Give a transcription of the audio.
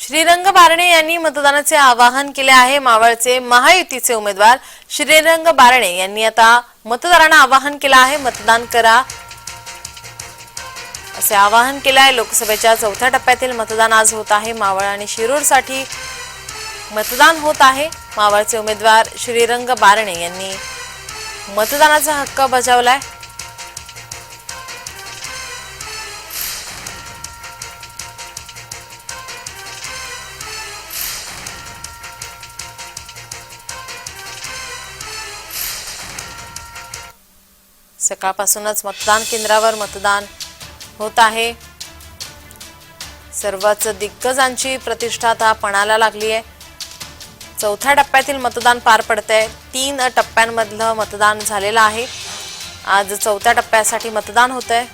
श्रीरंग बारणे यांनी मतदानाचे आवाहन केले आहे. मावळचे महायुतीचे उमेदवार श्रीरंग बारणे यांनी आता मतदारांना आवाहन केलं आहे. मतदान करा. असे आवाहन केले आहे. लोकसभेच्या चौथ्या टप्प्यातील मतदान आज होत आहे. मावळ आणि शिरूरसाठी मतदान होत आहे. मावळचे उमेदवार श्रीरंग बारणे यांनी मतदानाचा हक्क बजावलाय. सकाळपासूनच मतदान केंद्रावर मतदान होत आहे. सर्वच दिग्गजांची प्रतिष्ठा आता पणाला लागली आहे. चौथ्या टप्प्यातील मतदान पार पडतंय. तीन टप्प्यांमधलं मतदान झालेलं आहे. आज चौथ्या टप्प्यासाठी मतदान होतंय.